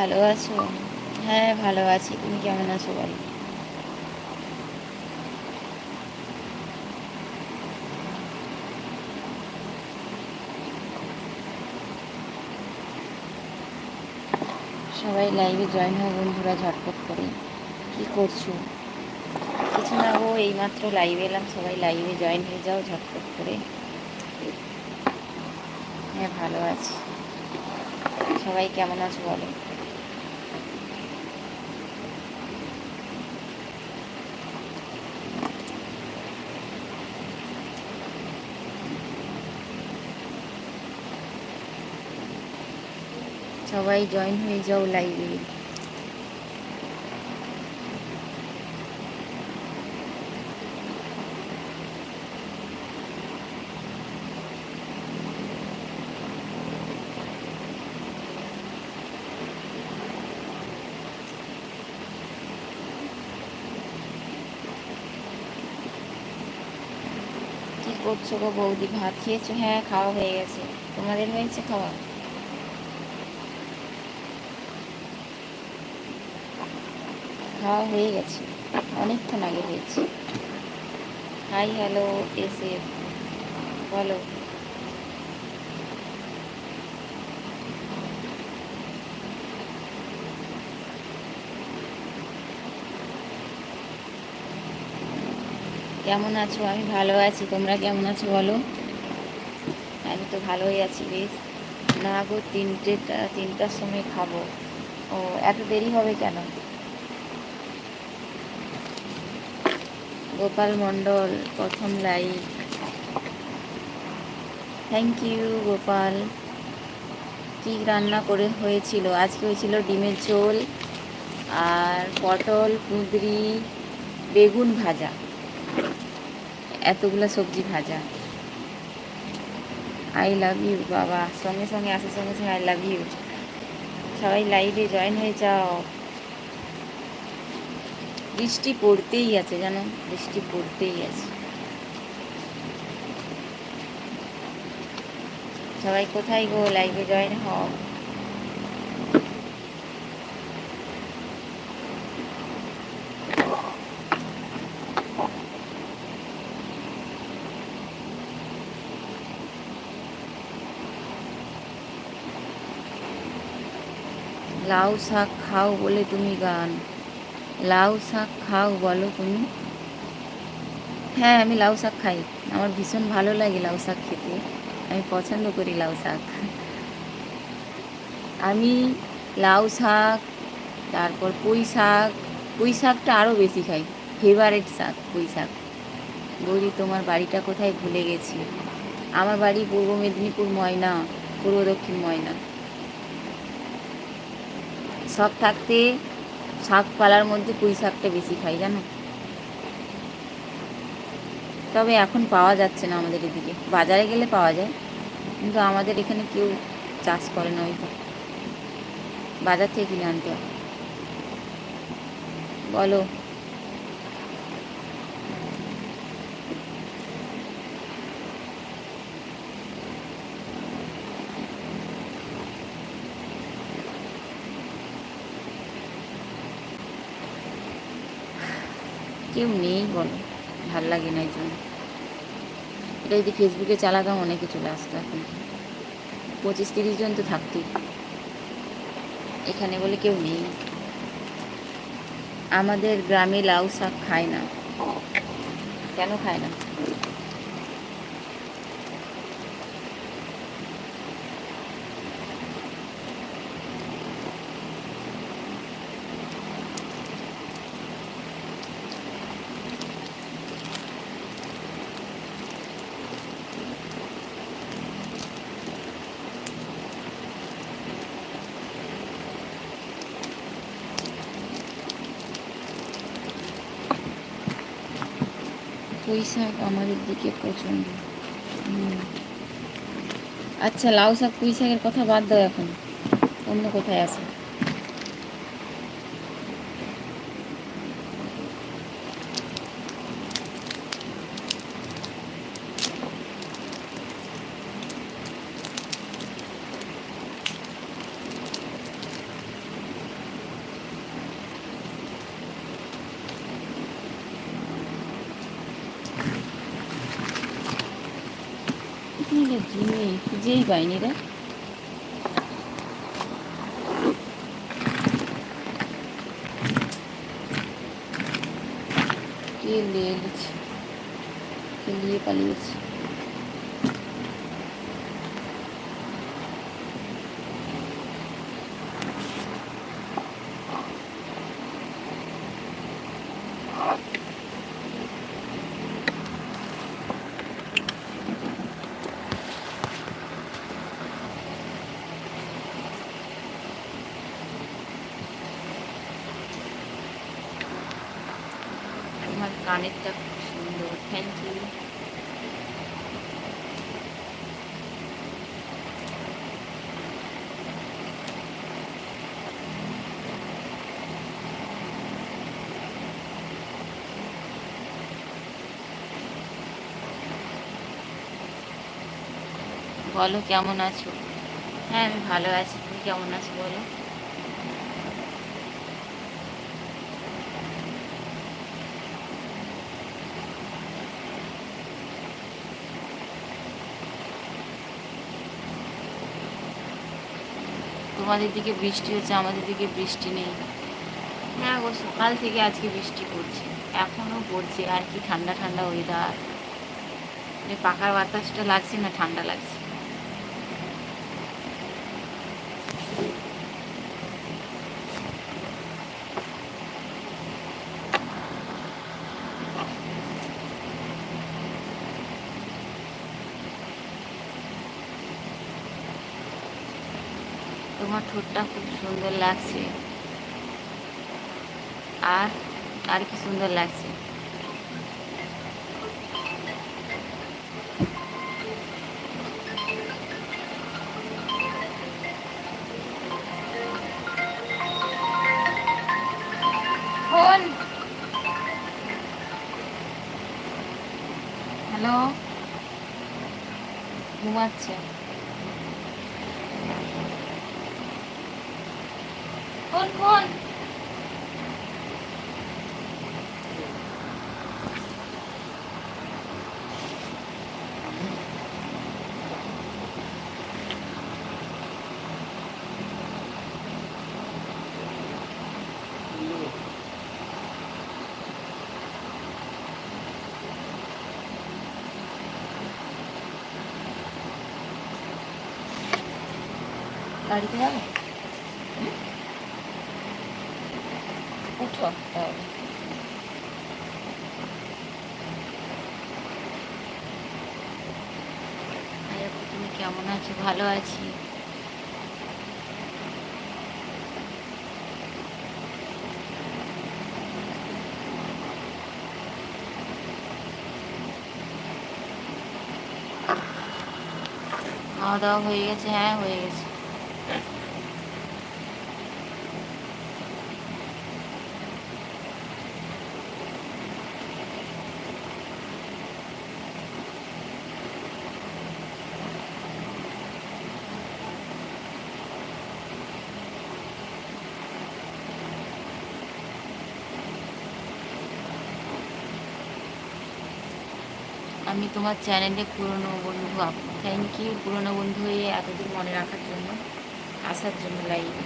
ভালো আছো? হ্যাঁ ভালো আছি। তুমি কেমন আছো বলো? সবাই লাইভে জয়েন হয় বন্ধুরা ঝটপট করে। কি করছ? কিছু না ও এইমাত্র লাইভে এলাম। সবাই লাইভে জয়েন হয়ে যাও ঝটপট করে। হ্যাঁ ভালো আছি। সবাই কেমন আছো বলো? সবাই জয়েন হয়ে যাও লাইভে কি করছ গো বৌদি? ভাত খেয়েছো? হ্যাঁ খাওয়া হয়ে গেছে। তোমাদের হয়েছে খাওয়া? খাওয়া হয়ে গেছে। অনেকক্ষণ আগে হয়েছে। হাই, হ্যালো, এসে বলো। কেমন আছো? আমি ভালো আছি। তোমরা কেমন আছো বলো? আমি তো ভালোই আছি, বেশ। না গো, তিনটেটা, তিনটার সময় খাব। ও, এত দেরি হবে কেন? গোপাল মণ্ডল, প্রথম লাইক। Thank you Gopal. কি রান্না করে হয়েছিল? আজকে হয়েছিল ডিমের ঝোল আর পটল, কুঁদরি, বেগুন ভাজা। এতগুলো সবজি ভাজা। আই লাভ ইউ বাবা। সঙ্গে সঙ্গে আসার সঙ্গে সঙ্গে আই লাভ ইউ সবাই লাইভে জয়েন হয়ে যাও। বৃষ্টি পড়তেই আছে, জানো? বৃষ্টি পড়তেই আছে। সবাই কোথায় গো? লাইভে জয়েন হও। লাউ শাক খাও বলে তুমি গান। লাউ শাক খাও, বলো তুমি। হ্যাঁ আমি লাউ শাক খাই। আমার ভীষণ ভালো লাগে লাউ শাক খেতে। আমি পছন্দ করি লাউ শাক। আমি লাউ শাক, তারপর পুঁই শাক, পুঁই শাকটা আরও বেশি খাই। ফেভারেট শাক, পুঁই শাক। বৌদি, তোমার বাড়িটা কোথায় ভুলে গেছি। আমার বাড়ি পূর্ব মেদিনীপুর ময়না, পূর্ব দক্ষিণ ময়না। সব থাকতে শাকপালার মধ্যে পুঁই শাকটা বেশি খাই, জানো? তবে এখন পাওয়া যাচ্ছে না আমাদের এদিকে। বাজারে গেলে পাওয়া যায়, কিন্তু আমাদের এখানে কেউ চাষ করে না ওইটা বাজার থেকে কিনে আনতে হয়। বলো কেউ নেই বলো, ভালো লাগে না এই জন্য। এটা যদি ফেসবুকে চালাতাম অনেকে চলে আসতো এখন। পঁচিশ তিরিশ জন তো থাকতেই এখানে বলে কেউ নেই। আমাদের গ্রামে লাউ শাক খায় না। কেন খায় না? পুঁই শাক আমাদের দিকে প্রচণ্ড। আচ্ছা লাউ শাক পুঁই শাকের কথা বাদ দাও এখন। অন্য কোথায় আছে? পাইনি রে। কে লেগেছে? কে নিয়ে পালিয়েছে তোমার কানেরটা খুব সুন্দর থ্যাংক ইউ বলো, কেমন আছো? হ্যাঁ আমি ভালো আছি। তুমি কেমন আছো বলো? তোমাদের দিকে বৃষ্টি হচ্ছে, আমাদের দিকে বৃষ্টি নেই। হ্যাঁ গো, সকাল থেকে আজকে বৃষ্টি পড়ছে। এখনও পড়ছে, আর কি ঠান্ডা ঠান্ডা ওয়েদার পাখার বাতাসটা লাগছে না, ঠান্ডা লাগছে। ঠোঁটটা খুব সুন্দর লাগছে। আর আর কি সুন্দর লাগছে? বাড়িতে যাবে? উঠো তাহলে তুমি কেমন আছো? ভালো আছি। খাওয়া দাওয়া হয়ে গেছে? হ্যাঁ হয়ে গেছে। আমি তোমার চ্যানেলে পুরনো বন্ধু থ্যাংক ইউ পুরনো বন্ধু হয়ে এতদিন মনে রাখার জন্য, আসার জন্য লাইভে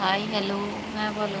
হাই হ্যালো। হ্যাঁ বলো।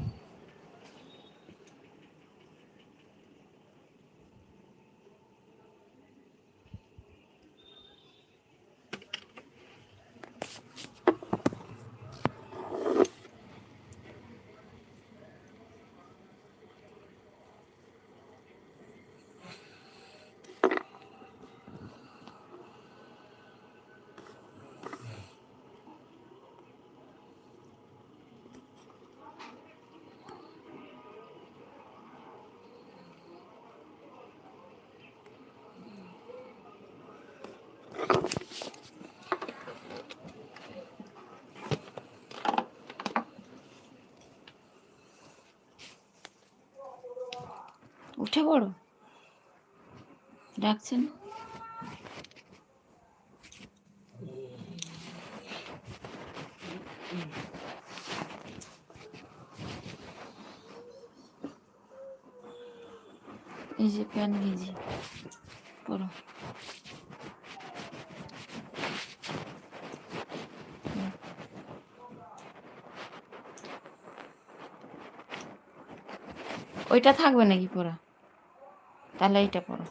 উঠে পড়ো। ডাকছেন এই যে প্যান গেঞ্জি পড়ো। ওইটা থাকবে নাকি পরা তাহলে এইটা পরো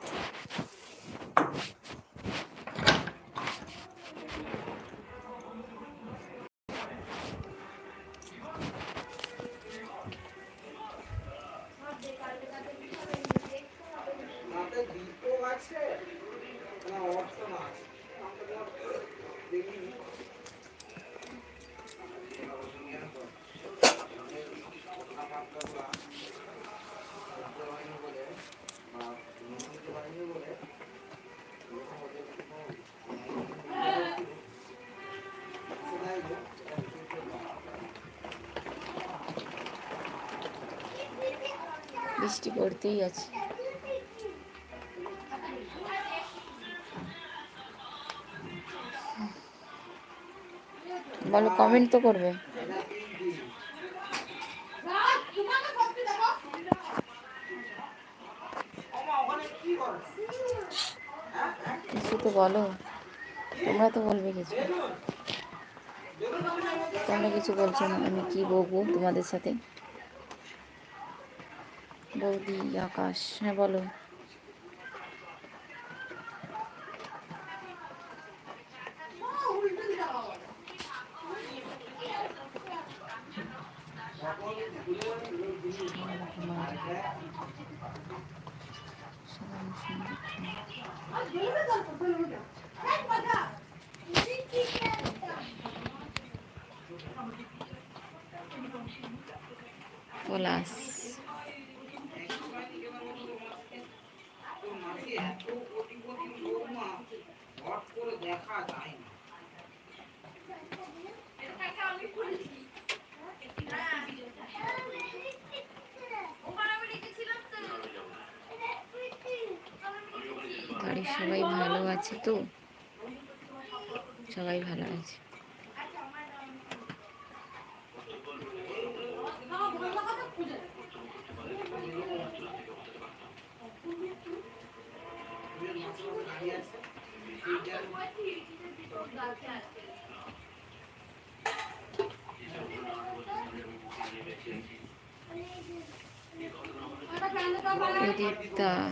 বৃষ্টি পড়তেই আছে। বলো কমেন্ট তো করবে। কিছু তো বলো, তোমরা তো বলবে কিছু। তোমরা কিছু বলছো না, আমি কি বলব তোমাদের সাথে? বৌদি আকাশ হ্যাঁ বলো পলাশ এত কোটিপতি বৌমা হট করে দেখা যায় না বাড়ির সবাই ভালো আছে তো? সবাই ভালো আছে।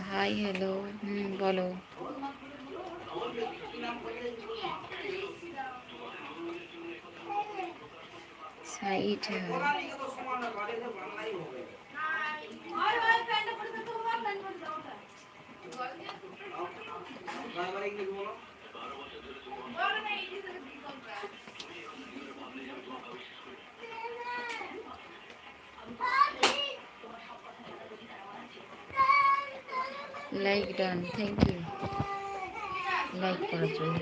হাই হ্যালো হুম বলো। সাইড বাঙালিকে তো সমান না লাইক করার জন্য।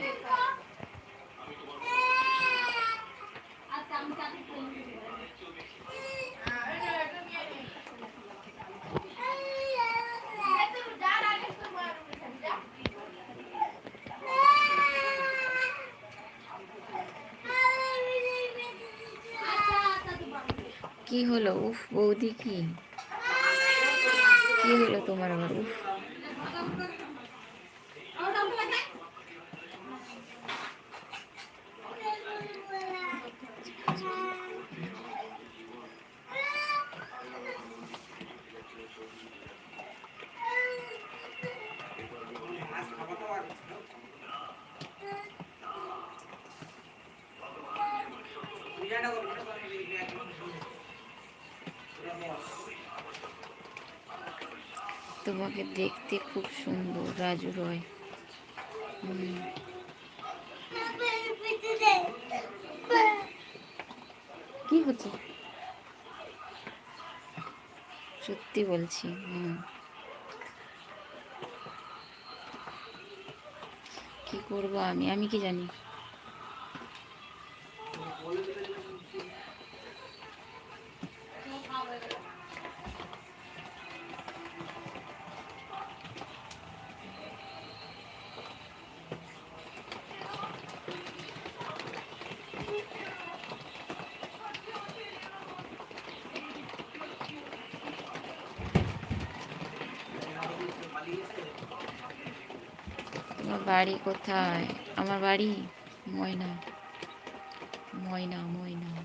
কি হলো? উফ বৌদি কি? কি হলো তোমার আবার? উফ। তোমাকে দেখতে খুব সুন্দর রাজু রয়। কি হচ্ছে? সত্যি বলছি হুম। কি করব আমি? আমি কি জানি? বাড়ি কোথায়? আমার বাড়ি ময়না। ময়না ময়না।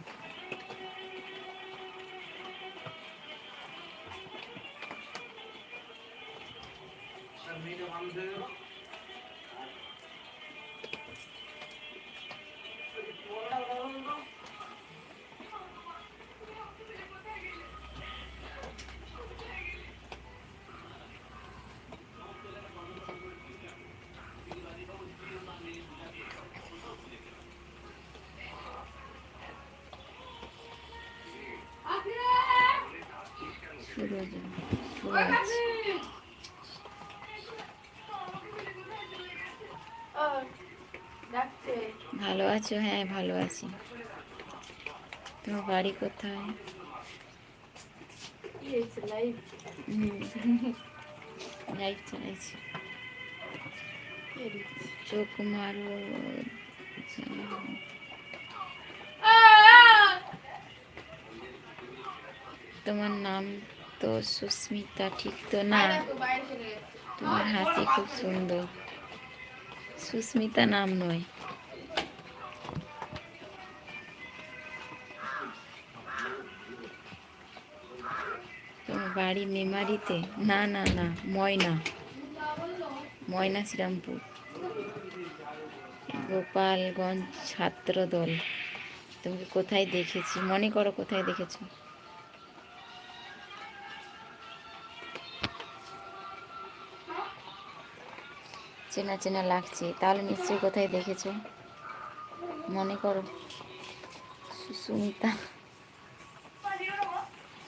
ভালো আছো? হ্যাঁ ভালো আছি। তোমার বাড়ি কোথায়? লাইট চালাইছি। চোখ মারো তোমার নাম? তো সুস্মিতা ঠিক তো না? তোমার হাসি খুব সুন্দর। সুস্মিতা নাম নয়। তোমার বাড়ি মেমারিতে না না না ময়না। ময়না শ্রীরামপুর। গোপালগঞ্জ ছাত্র দল তোমাকে কোথায় দেখেছি? মনে করো কোথায় দেখেছ? চেনা চেনা লাগছে। তাহলে নিশ্চয়ই কোথায় দেখেছ? মনে করো। সুস্মিতা।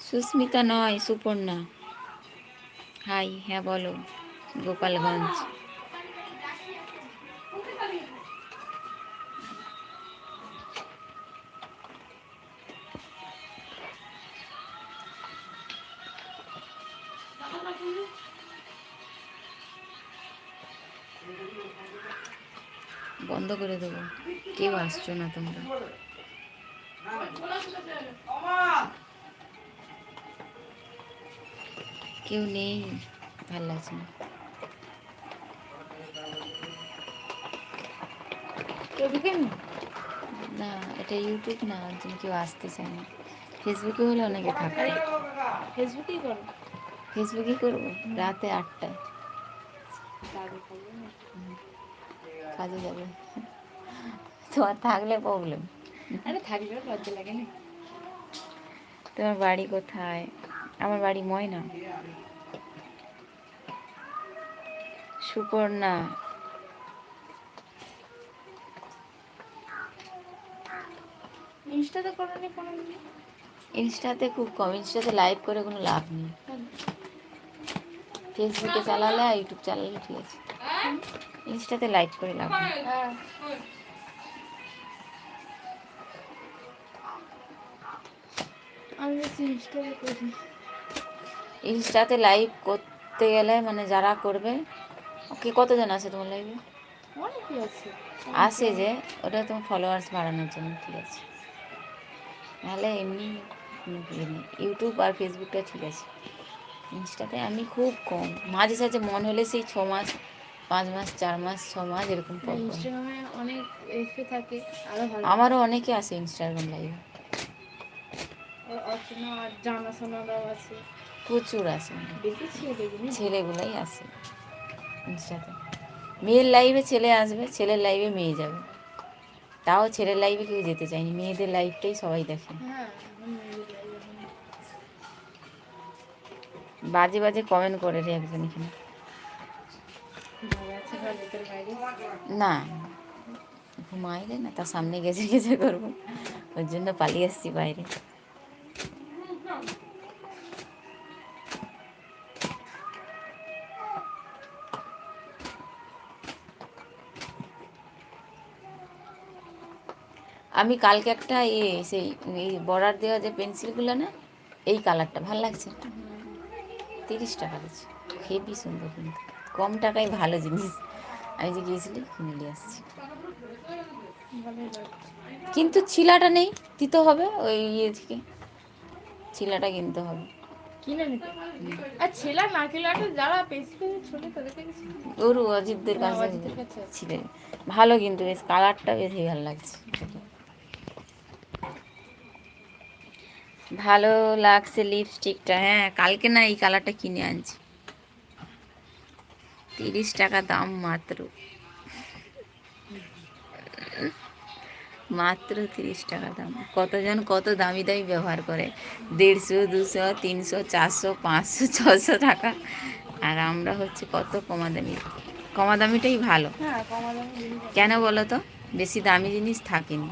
সুস্মিতা নয়, সুপর্ণা। হাই হ্যাঁ বলো, গোপালগঞ্জ। আসছো না তোমরা? কেউ নেই ভালো লাগছে না। না এটা ইউটিউব না জন্য কেউ আসতে চায় না। ফেসবুকে হলে অনেকে থাকতে। ফেসবুকেই করো। ফেসবুকে করব রাতে আটটায়। কাজে যাবে। তোমার থাকলে প্রবলেম আরে থাকলেও লজ্জা লাগে না। তোমার বাড়ি কোথায়? আমার বাড়ি ময়না। সুপর্ণা। ইনস্টাতে করো নি কোনো ইনস্টাতে খুব কম। ইনস্টাতে লাইভ করে কোনো লাভ নেই। ফেসবুকে চালালে ইউটিউব চালালে ঠিক আছে। ইনস্টাতে লাইভ করে লাভ নেই। আমি ইনস্টাতে লাইভ করতে গেলে মানে যারা করবে ওকে কতজন আছে তোমার লাইভে আসে যে ওটা তোমার ফলোয়ার্স বাড়ানোর জন্য ঠিক আছে। নাহলে এমনি কোনো ইয়ে ইউটিউব আর ফেসবুকটা ঠিক আছে। ইনস্টাতে আমি খুব কম। মাঝে সাঝে মন হলে সেই ছ মাস পাঁচ মাস চার মাস ছ মাস এরকম আমারও অনেকে আছে ইনস্টাগ্রাম লাইভে অচেনা আর জানাশোনারাও আছে। প্রচুর আছে। ছেলেগুলাই আছে ইনস্টাতে। মেয়ের লাইভে ছেলে আসবে ছেলের লাইভে মেয়ে যাবে। তাও ছেলের লাইভে কেউ যেতে চায়নি মেয়েদের লাইভটাই সবাই দেখে। হ্যাঁ বাজে বাজে কমেন্ট করে রে একজন এখানে। না ঘুমাইলে না তার সামনে গেছে গেছে করব। ওর জন্য পালিয়ে আসছি বাইরে। আমি কালকে একটা এ সেই এই বর্ডার দেওয়া যে পেন্সিলগুলো না এই কালারটা ভালো লাগছে তিরিশ টাকা দিচ্ছে। হেভি সুন্দর কিন্তু। কম টাকায় ভালো জিনিস। আমি যে গিয়েছিলি কিনে নিয়ে আসছি। কিন্তু ছিলাটা নেই দিতে হবে ওই ইয়ে থেকে। ছিলাটা কিনতে হবে। কিনে নিতে আর ছেলা না কিলাটা যারা বেশি বেশি ছোট তাদের ওর অজিতদের কাছে। ছিলেন। ভালো কিন্তু বেশ কালারটা বেশ ভালো লাগছে। ভালো লাগছে লিপস্টিকটা হ্যাঁ কালকে না এই কালারটা কিনে আনছি। তিরিশ টাকা দাম মাত্র। মাত্র তিরিশ টাকা দাম। কতজন কত দামি দামি ব্যবহার করে? দেড়শো দুশো তিনশো চারশো পাঁচশো ছশো টাকা। আর আমরা হচ্ছে কত কমা দামি কমা দামিটাই ভালো হ্যাঁ কেন বলো তো? বেশি দামি জিনিস থাকেনি।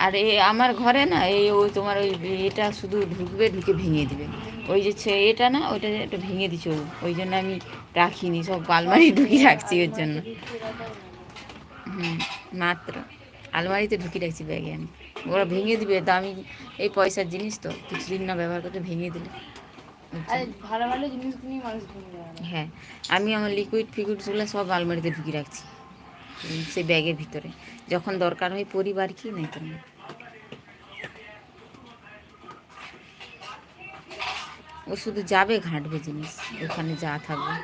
আর এ আমার ঘরে না এই ওই তোমার ওই এটা শুধু ঢুকবে ঢুকে ভেঙে দিবে। ওই যে ছে- এটা না ওইটা একটু ভেঙে দিচ্ছে। ওই জন্য আমি রাখিনি সব আলমারি ঢুকিয়ে রাখছি ওর জন্য। হুম মাত্র। আলমারিতে ঢুকিয়ে রাখছি ব্যাগে আমি। ওরা ভেঙে দিবে দামি এই পয়সার জিনিস তো কিছুদিন না ব্যবহার করতে ভেঙে দিলে। ভালো ভালো মানুষ। হ্যাঁ আমি আমার লিকুইড ফিকুইডসগুলো সব আলমারিতে ঢুকিয়ে রাখছি সেই ব্যাগের ভিতরে। যখন দরকার হয় পরিবার কি নাই তো ও শুধু যাবে ঘাঁটবে জিনিস, ওখানে যা থাকবে।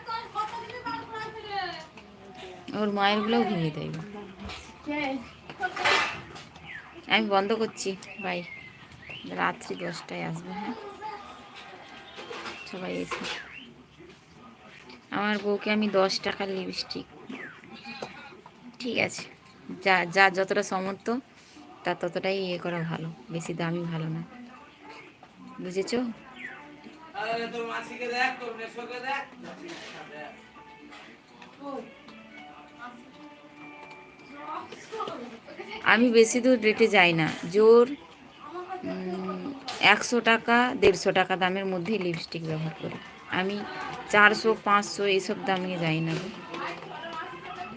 ওর মায়েরগুলোও ভেঙে দেবে হ্যাঁ আমি বন্ধ করছি, বাই। রাত্রি দশটায় আসবে হ্যাঁ। সবাই এসে। আমার বউকে আমি দশ টাকার লিপস্টিক ঠিক আছে। যা যা যতটা সমর্থ, তা ততটাই ইয়ে করা ভালো। বেশি দামি ভালো না। বুঝেছ? আমি বেশি দূর রেটে যাই না। জোর একশো টাকা, দেড়শো টাকা দামের মধ্যেই লিপস্টিক ব্যবহার করি। আমি চারশো, পাঁচশো এইসব দামে যাই না।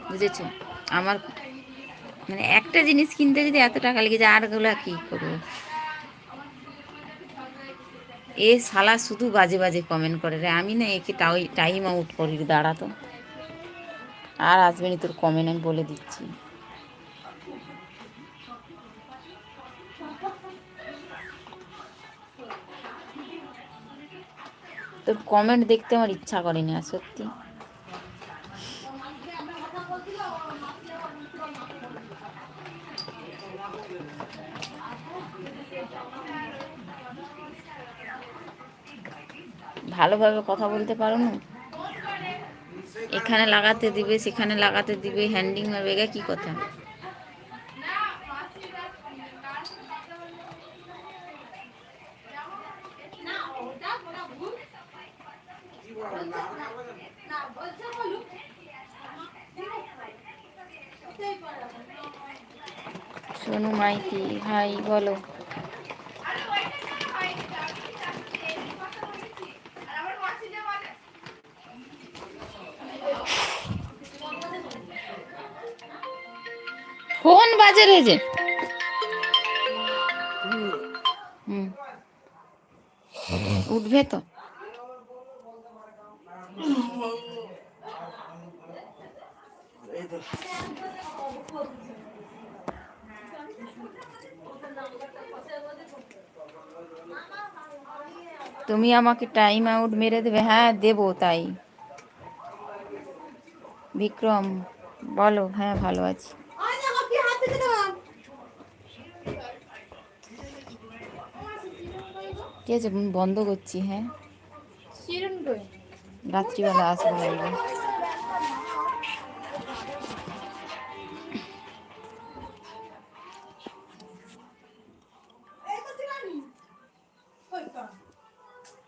বুঝেছ? আমার মানে একটা জিনিস কিনতে যদি এত টাকা লেগে যায় আরগুলা কী করব? এ শালা শুধু বাজে বাজে কমেন্ট করে রে। আমি না একে টাইম আউট করি দাঁড়াতো আর আসবে না তোর কমেন্ট আমি বলে দিচ্ছি। তোর কমেন্ট দেখতে আমার ইচ্ছা করেনি আর সত্যি। ভালোভাবে কথা বলতে পারো না? এখানে লাগাতে দিবে, সেখানে লাগাতে দিবে হ্যান্ডিং এগা কি কথা? সোনু মাইতি হাই বলো। উঠবে তো। তুমি আমাকে টাইম আউট মেরে দেবে। হ্যাঁ দেবো তাই। বিক্রম, বলো। হ্যাঁ ভালো আছি। ঠিক আছে বন্ধ করছি হ্যাঁ চিরন কই রাত্রিবেলা আসব লাইভে